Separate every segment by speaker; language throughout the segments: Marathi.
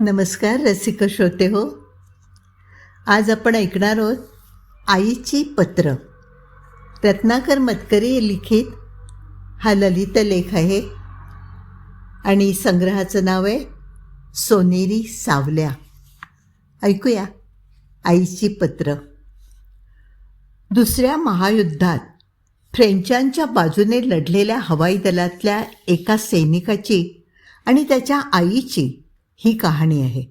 Speaker 1: नमस्कार रसिक श्रोते हो. आज आपण ऐकणार आहोत आईची पत्र. रत्नाकर मतकरी लिखित हा ललित लेख आहे आणि संग्रहाचं नाव आहे सोनेरी सावल्या. ऐकूया आईची पत्र. दुसऱ्या महायुद्धात फ्रेंचांच्या बाजूने लढलेल्या हवाई दलातल्या एका सैनिकाची आणि त्याच्या आईची ही कहाणी आहे.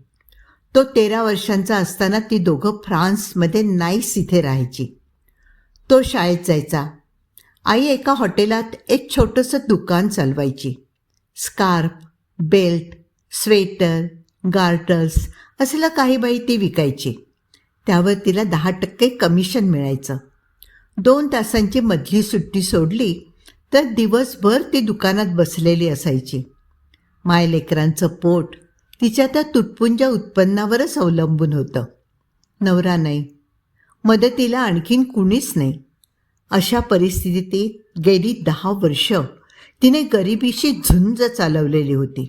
Speaker 1: तो तेरा वर्षांचा असताना ती दोघं फ्रान्समध्ये नाईस इथे राहायची. तो शाळेत जायचा. आई एका हॉटेलात एक छोटंसं दुकान चालवायची. स्कार्फ बेल्ट स्वेटर गार्टर्स असलं काही बाई ती विकायची. त्यावर तिला दहा टक्के कमिशन मिळायचं. दोन तासांची मधली सुट्टी सोडली तर दिवसभर ती दुकानात बसलेली असायची. मायलेकरांचं पोट तिच्या त्या तुटपुंज्या उत्पन्नावरच अवलंबून होतं. नवरा नाही. मदतीला आणखीन कुणीच नाही. अशा परिस्थितीत गेली दहा वर्ष तिने गरिबीशी झुंज चालवलेली होती.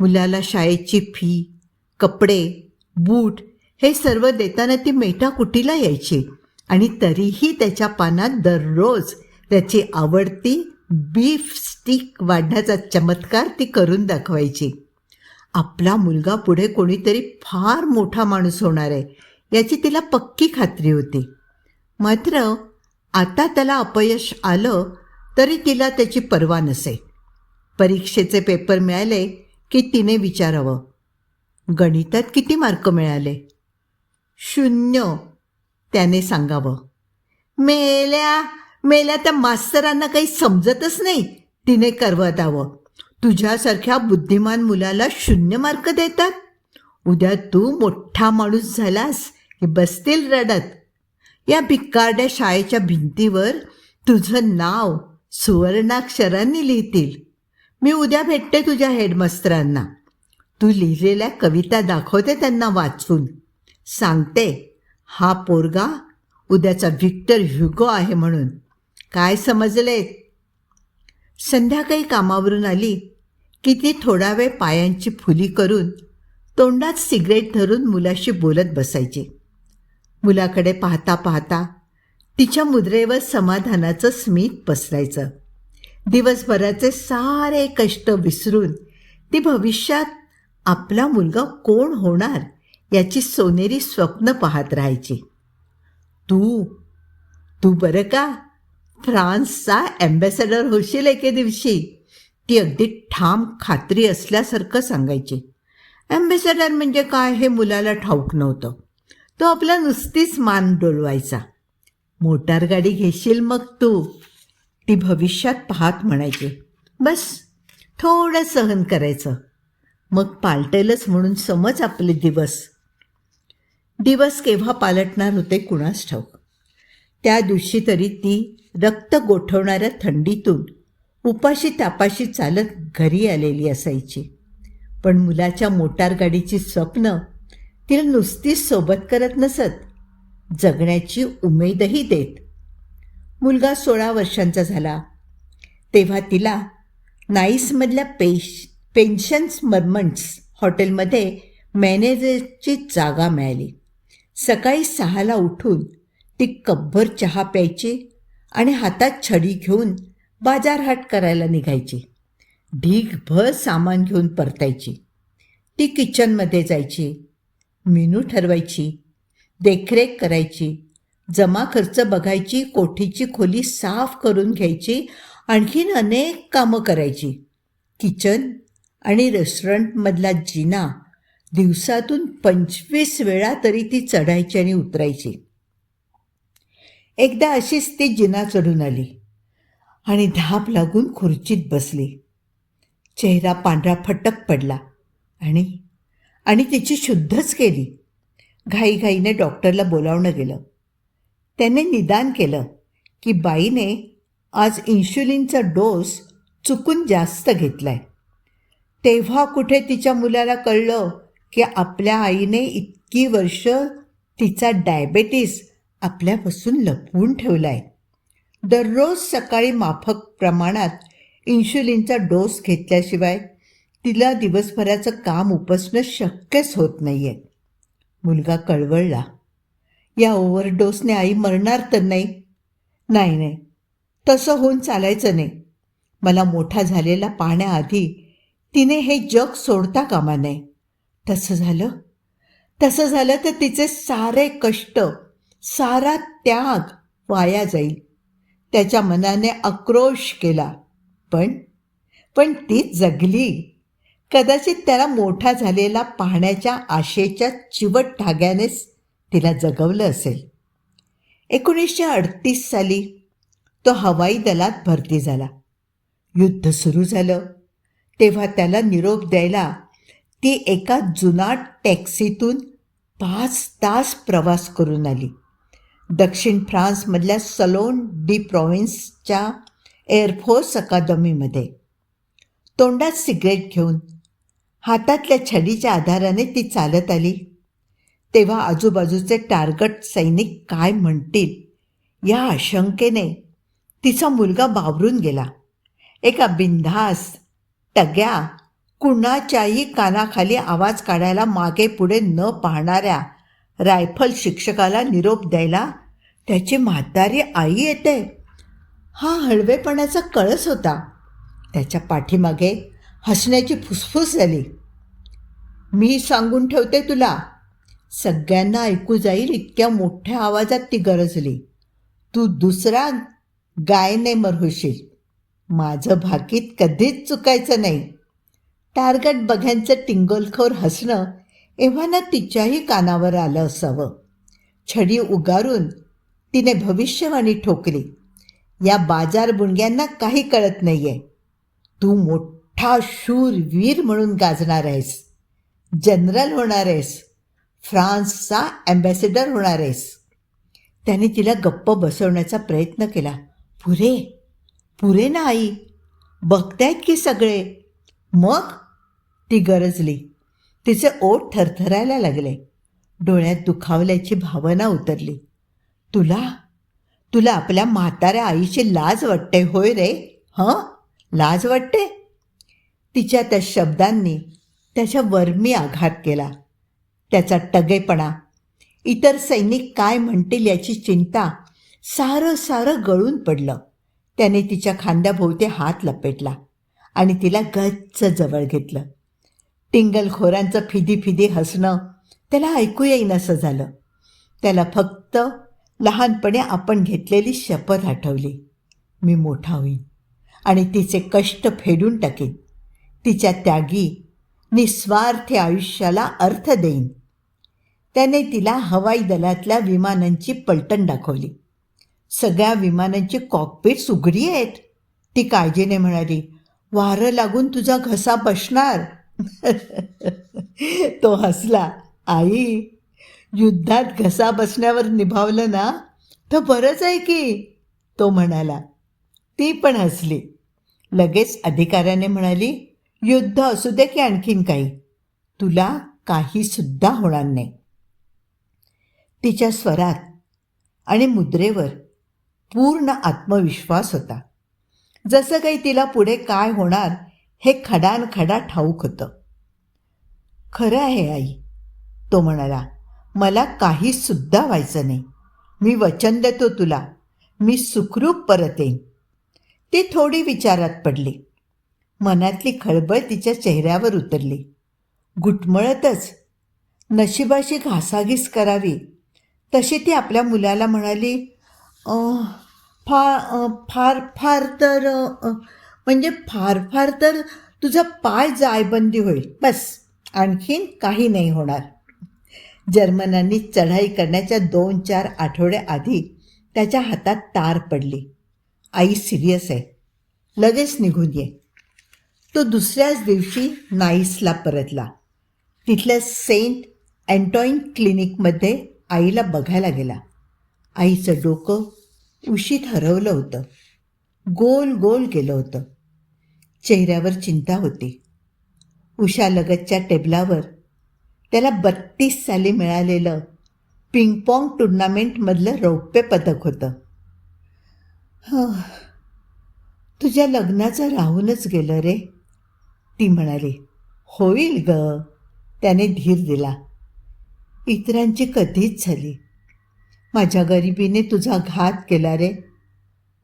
Speaker 1: मुलाला शाळेची फी कपडे बूट हे सर्व देताना ती मेटाकुटीला यायची आणि तरीही त्याच्या पानात दररोज त्याची आवडती बीफ स्टिक वाढण्याचा चमत्कार ती करून दाखवायची. आपला मुलगा पुढे कोणीतरी फार मोठा माणूस होणार आहे याची तिला पक्की खात्री होती. मात्र आता त्याला अपयश आलं तरी तिला त्याची पर्वा नसे. परीक्षेचे पेपर मिळाले की तिने विचारावं. गणितात किती मार्क मिळाले? शून्य त्याने सांगावं. मेल्या मेल्या त्या मास्तरांना काही समजतच नाही तिने करवतावं तुझ्यासारख्या बुद्धिमान मुलाला शून्य मार्क देतात. उद्या तू मोठा माणूस झालास की बसतील रडत. या भिक्कारड्या शाळेच्या भिंतीवर तुझं नाव सुवर्णाक्षरांनी लिहितील. मी उद्या भेटते तुझ्या हेडमास्तरांना. तू लिहिलेल्या कविता दाखवते त्यांना वाचून. सांगते हा पोरगा उद्याचा व्हिक्टर ह्युगो आहे म्हणून. काय समजले संध्याकाळी कामावरून आली की ती थोडा वेळ पायांची फुली करून तोंडात सिगरेट धरून मुलाशी बोलत बसायची. मुलाकडे पाहता पाहता तिच्या मुद्रेवर समाधानाचं स्मित पसरायचं. दिवसभराचे सारे कष्ट विसरून ती भविष्यात आपला मुलगा कोण होणार याची सोनेरी स्वप्न पाहत राहायची. तू तू बरं का? फ्रान्सचा ॲम्बॅसेडर होशील एके दिवशी. ती अगदी ठाम खात्री असल्यासारखं सांगायची. ॲम्बॅसेडर म्हणजे काय हे मुलाला ठाऊक नव्हतं. तो आपला नुसतीच मान डोलवायचा. मोटारगाडी घेशील मग तू. ती भविष्यात पाहत म्हणायची. बस थोडं सहन करायचं. मग पालटेलच म्हणून समज आपले दिवस. दिवस केव्हा पालटणार होते कुणास ठाऊक. त्या दिवशी तरी ती रक्त गोठवणाऱ्या थंडीतून उपाशी तापाशी चालत घरी आलेली असायची. पण मुलाच्या मोटारगाडीची स्वप्न तिला नुसतीच सोबत करत नसत जगण्याची उमेदही देत. मुलगा सोळा वर्षांचा झाला. तेव्हा तिला नाईसमधल्या पेश पेन्शन्स मर्मंट्स हॉटेलमध्ये मॅनेजरची जागा मिळाली. सकाळी सहाला उठून ती कब्बर चहा प्यायची आणि हातात छडी घेऊन बाजारहाट करायला निघायची. ढीगभर सामान घेऊन परतायची. ती किचनमध्ये जायची. मेनू ठरवायची. देखरेख करायची. जमा खर्च बघायची. कोठीची खोली साफ करून घ्यायची. आणखीन अनेक कामं करायची. किचन आणि रेस्टॉरंटमधला जिना दिवसातून पंचवीस वेळा तरी ती चढायची आणि उतरायची. एकदा अशीच ती जिना चढून आली आणि धाप लागून खुर्चीत बसली. चेहरा पांढरा फटक पडला आणि आणि तिची शुद्धच केली. घाईघाईने डॉक्टरला बोलावणं गेलं. त्याने निदान केलं की बाईने आज इन्शुलिनचा डोस चुकून जास्त घेतलाय. तेव्हा कुठे तिच्या मुलाला कळलं की आपल्या आईने इतकी वर्ष तिचा डायबेटीस आपल्यापासून लपवून ठेवला आहे दररोज सकाळी माफक प्रमाणात इन्शुलिनचा डोस घेतल्याशिवाय तिला दिवसभराचं काम उपसणं शक्यच होत नाही आहे मुलगा कळवळला. या ओव्हरडोसने आई मरणार तर नाही. नाही नाही. तसं होऊन चालायचं नाही. मला मोठा झालेला पाहण्याआधी तिने हे जग सोडता कामा नये. तसं झालं? तसं झालं तर तिचे सारे कष्ट सारा त्याग वाया जाईल. त्याच्या मनाने आक्रोश केला. पण पण ती जगली. कदाचित त्याला मोठा झालेला पाहण्याच्या आशेच्या चिवट धाग्यानेच तिला जगवलं असेल. एकोणीसशे अडतीस साली तो हवाई दलात भरती झाला. युद्ध सुरू झालं. तेव्हा त्याला निरोप द्यायला ती एका जुनाट टॅक्सीतून पाच तास प्रवास करून आली. दक्षिण फ्रान्समधल्या सलोन डी प्रॉव्हिन्सच्या एअरफोर्स अकादमीमध्ये. तोंडात सिगरेट घेऊन हातातल्या छडीच्या आधाराने ती चालत आली. तेव्हा आजूबाजूचे टार्गट सैनिक काय म्हणतील या आशंकेने तिचा मुलगा बावरून गेला. एका बिनधास टग्या कुणाच्याही कानाखाली आवाज काढायला मागे पुढे न पाहणाऱ्या रायफल शिक्षकाला निरोप द्यायला त्याची म्हातारी आई येते. हा हळवेपणाचा कळस होता. त्याच्या पाठीमागे हसण्याची फुसफुस झाली. मी सांगून ठेवते तुला. सगळ्यांना ऐकू जाईल इतक्या मोठ्या आवाजात ती गरजली. तू दुसरा गायनेमर होशील माझं भाकीत कधीच चुकायचं नाही. टार्गट बघ्यांचं टिंगोलखोर हसणं एव्हाना तिच्याही कानावर आलं असावं. छडी उगारून तिने भविष्यवाणी ठोकली. या बाजार बुणग्यांना काही कळत नाही आहे तू मोठा शूर वीर म्हणून गाजणार आहेस. जनरल होणार आहेस. फ्रान्सचा ॲम्बॅसेडर होणार आहेस. त्याने तिला गप्प बसवण्याचा प्रयत्न केला. पुरे पुरे ना आई. बघतायत की सगळे? मग ती गरजली. तिचे ओठ थरथरायला लागले. डोळ्यात दुखावल्याची भावना उतरली. तुला? तुला आपल्या म्हाताऱ्या आईची लाज वाटते होय रे? हं? लाज वाटते? तिच्या त्या शब्दांनी त्याच्या वर्मी आघात केला. त्याचा टगेपणा इतर सैनिक काय म्हणतील याची चिंता सारं सारं गळून पडलं. त्याने तिच्या खांद्याभोवती हात लपेटला आणि तिला गच्च जवळ घेतलं. टिंगलखोरांचं फिदी फिदी हसणं त्याला ऐकू येईनसं झालं. त्याला फक्त लहानपणी आपण घेतलेली शपथ आठवली. मी मोठा होईन आणि तिचे कष्ट फेडून टाकेन. तिच्या त्यागी निस्वार्थी आयुष्याला अर्थ देईन. त्याने तिला हवाई दलातल्या विमानांची पलटण दाखवली. सगळ्या विमानांची कॉकपीट्स उघडी आहेत. ती काळजीने म्हणाली वारं लागून तुझा घसा बसणार. तो हसला. आई युद्धात घसा बसण्यावर निभावलं ना तर बरंच आहे की. तो म्हणाला. ती पण हसली. लगेच अधिकाऱ्याने म्हणाली युद्ध असू दे की आणखीन काही. तुला काही सुद्धा होणार नाही. तिच्या स्वरात आणि मुद्रेवर पूर्ण आत्मविश्वास होता. जसं काही तिला पुढे काय होणार हे खडानखडा ठाऊक होतं. खरं आहे आई. तो म्हणाला मला काहीसुद्धा व्हायचं नाही. मी वचन देतो तुला. मी सुखरूप परत येईन. ती थोडी विचारात पडली. मनातली खळबळ तिच्या चेहऱ्यावर उतरली. घुटमळतच नशिबाशी घासाघीस करावी. तशी ती आपल्या मुलाला म्हणाली फार फार फार तर म्हणजे फार फार तर तुझा पाय जायबंदी होईल. बस. आणखीन काही नाही होणार. जर्मनांनी चढाई करण्याच्या दोन चार आठवड्याआधी त्याच्या हातात तार पडली. आई सिरियस आहे. लगेच निघून ये. तो दुसऱ्याच दिवशी नाईसला परतला. तिथल्या सेंट अँटॉईन क्लिनिकमध्ये आईला बघायला गेला. आईचं डोकं उशीत हरवलं होतं. गोल गोल गेलं होतं. चेहऱ्यावर चिंता होती. उषालगतच्या टेबलावर. त्याला बत्तीस साली मिळालेलं पिंगपॉंग टुर्नामेंटमधलं रौप्य पदक होतं. तुझ्या लग्नाचं राहूनच गेलं रे. ती म्हणाली होईल ग. त्याने धीर दिला. इतरांची कधीच झाली. माझ्या गरिबीने तुझा घात केला रे.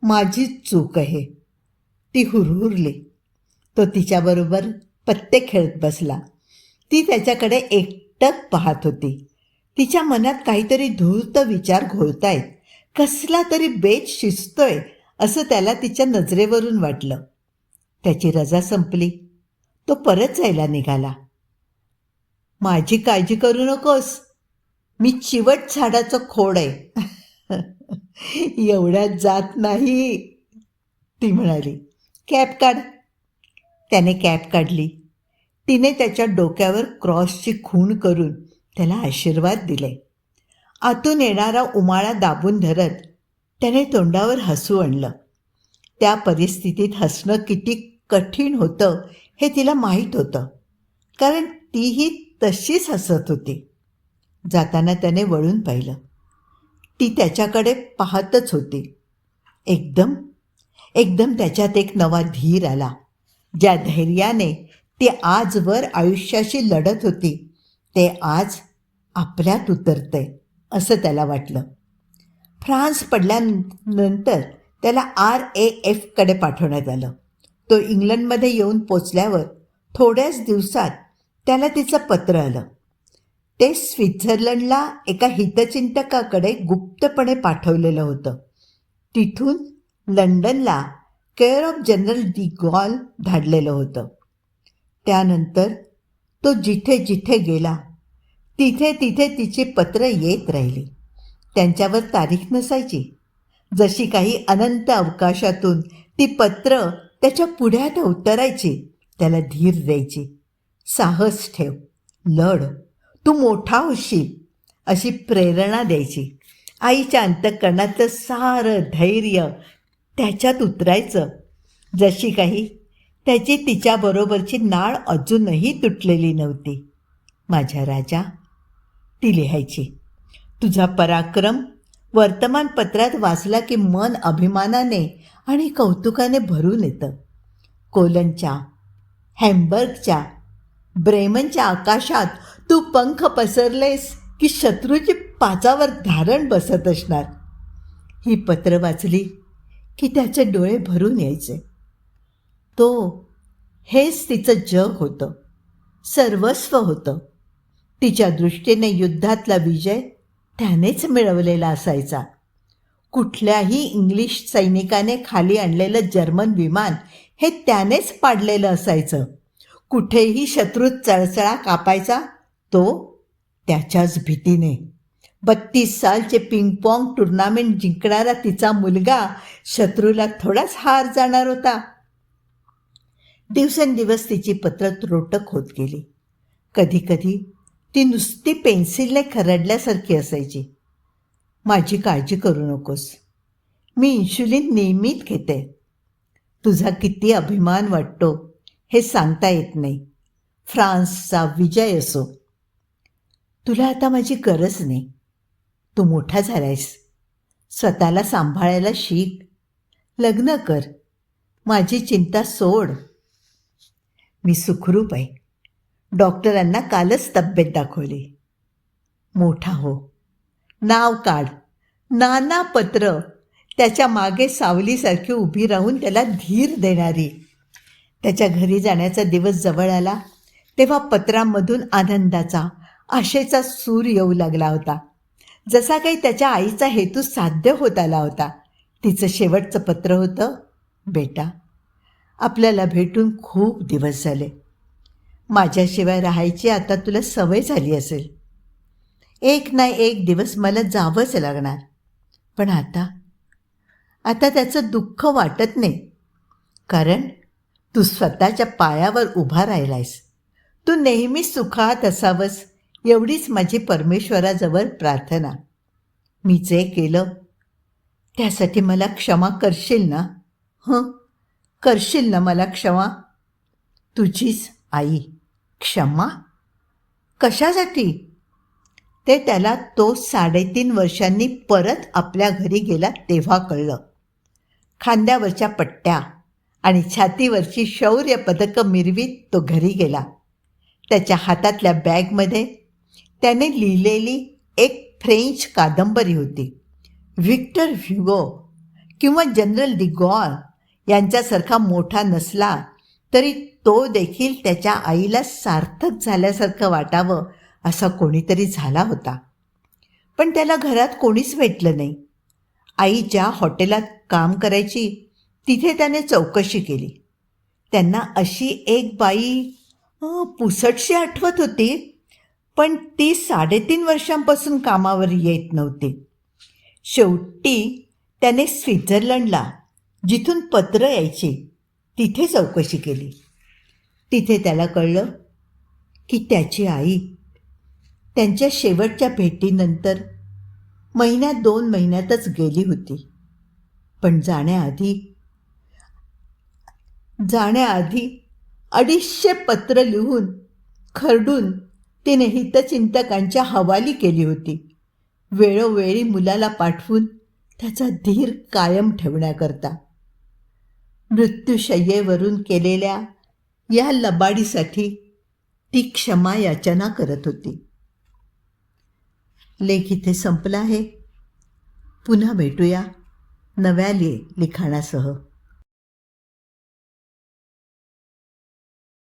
Speaker 1: माझीच चूक आहे. ती हुरहुरली. तो तिच्याबरोबर पत्ते खेळत बसला. ती त्याच्याकडे एकटक पाहत होती. तिच्या मनात काहीतरी धूर्त विचार घोळतायत. कसला तरी बेच शिजतोय असं त्याला तिच्या नजरेवरून वाटलं. त्याची रजा संपली. तो परत जायला निघाला. माझी काळजी करू नकोस. मी चिवट झाडाचं खोड आहे. एवढ्यात जात नाही. ती म्हणाली. कॅप काढ. त्याने कॅप काढली. तिने त्याच्या डोक्यावर क्रॉसची खूण करून त्याला आशीर्वाद दिले. आतून येणारा उमाळा दाबून धरत त्याने तोंडावर हसू आणलं. त्या परिस्थितीत हसणं किती कठीण होतं हे तिला माहीत होतं. कारण तीही तशीच हसत होती. जाताना त्याने वळून पाहिलं. ती त्याच्याकडे पाहतच होती. एकदम एकदम त्याच्यात एक नवा धीर आला. ज्या धैर्याने ती आजवर आयुष्याशी लढत होती ते आज आपल्यात उतरतंय असं त्याला वाटलं. फ्रान्स पडल्यानंतर त्याला आर ए एफकडे पाठवण्यात आलं. तो इंग्लंडमध्ये येऊन पोचल्यावर थोड्याच दिवसात त्याला तिचं पत्र आलं. ते स्वित्झर्लंडला एका हितचिंतकाकडे गुप्तपणे पाठवलेलं होतं. तिथून लंडनला care of general de Gaulle धाडलेलं होतं. त्यानंतर तो जिथे जिथे गेला तिथे तिथे तिची पत्र येत राहिली. त्यांच्यावर तारीख नसायची. जशी काही अनंत अवकाशातून ती पत्र त्याच्या पुढ्यात उतरायची त्याला धीर द्यायची. साहस ठेव लढ तू मोठा होशील अशी प्रेरणा द्यायची. आईच्या अंतकरणाचं सारं धैर्य त्याच्यात उतरायचं. जशी काही त्याची तिच्याबरोबरची नाळ अजूनही तुटलेली नव्हती. माझ्या राजा ती लिहायची तुझा पराक्रम वर्तमानपत्रात वाचला की मन अभिमानाने आणि कौतुकाने भरून येतं. कोलनच्या हॅम्बर्गच्या ब्रेमनच्या आकाशात तू पंख पसरलेस की शत्रूची पाचावर धारण बसत असणार. ही पत्र वाचली. की त्याचे डोळे भरून यायचे. तो हेच तिचं जग होतं. सर्वस्व होतं. तिच्या दृष्टीने युद्धातला विजय त्यानेच मिळवलेला असायचा. कुठल्याही इंग्लिश सैनिकाने खाली आणलेलं जर्मन विमान हे त्यानेच पाडलेलं असायचं. कुठेही शत्रू चळचळा कापायचा तो त्याच्याच भीतीने. बत्तीस सालचे पिंगपॉंग टुर्नामेंट जिंकणारा तिचा मुलगा शत्रूला थोडाच हार जाणार होता. दिवसेंदिवस तिची पत्र त्रोटक होत गेली. कधीकधी ती नुसती पेन्सिलने खरडल्यासारखी असायची. माझी काळजी करू नकोस. मी इन्शुलिन नियमित घेते. तुझा किती अभिमान वाटतो हे सांगता येत नाही. फ्रान्सचा विजय असो. तुला आता माझी गरज नाही. तू मोठा झालायस. स्वतःला सांभाळायला शिक. लग्न कर. माझी चिंता सोड. मी सुखरूप आहे. डॉक्टरांना कालच तब्येत दाखवली. मोठा हो. नाव काढ. नाना पत्र. त्याच्यामागे सावलीसारखी उभी राहून त्याला धीर देणारी. त्याच्या घरी जाण्याचा दिवस जवळ आला. तेव्हा पत्रांमधून आनंदाचा आशेचा सूर येऊ लागला होता. जसा काही त्याच्या आईचा हेतू साध्य होत आला होता तिचं शेवटचं पत्र होतं बेटा आपल्याला भेटून खूप दिवस झाले. माझ्याशिवाय राहायची आता तुला सवय झाली असेल. एक ना एक दिवस मला जावंच लागणार. पण आता आता त्याचं दुःख वाटत नाही. कारण तू स्वतःच्या पायावर उभा राहिलायस. तू नेहमी सुखात असावंस. एवढीच माझी परमेश्वराजवळ प्रार्थना. मी जे केलं त्यासाठी मला क्षमा करशील ना? हं? करशील ना मला क्षमा? तुझीच आई क्षमा? कशासाठी? ते त्याला तो साडेतीन वर्षांनी परत आपल्या घरी गेला तेव्हा कळलं. खांद्यावरच्या पट्ट्या आणि छातीवरची शौर्य पदकं मिरवीत तो घरी गेला. त्याच्या हातातल्या बॅगमध्ये त्याने लिहिलेली एक फ्रेंच कादंबरी होती. व्हिक्टर ह्युगो किंवा जनरल डिगॉल यांच्यासारखा मोठा नसला तरी तो देखील त्याच्या आईला सार्थक झाल्यासारखं वाटावं असा कोणीतरी झाला होता. पण त्याला घरात कोणीच भेटलं नाही. आई ज्या हॉटेलात काम करायची तिथे त्याने चौकशी केली. त्यांना अशी एक बाई पुसटशी आठवत होती. पण ती साडेतीन वर्षांपासून कामावर येत नव्हती. शेवटी त्याने स्वित्झर्लंडला जिथून पत्र यायची तिथे चौकशी केली. तिथे त्याला कळलं की त्याची आई त्यांच्या शेवटच्या भेटीनंतर महिन्यात दोन महिन्यातच गेली होती. पण जाण्याआधी जाण्याआधी अडीचशे पत्र लिहून खरडून तिने हितचिंतकांच्या हवाली केली होती. वेळोवेळी मुलाला पाठवून त्याचा धीर कायम ठेवण्याकरता. मृत्यूशय्येवरून केलेल्या या लबाडीसाठी ती क्षमा याचना करत होती. लेख इथे संपला आहे. पुन्हा भेटूया नव्या लि लिखाणासह.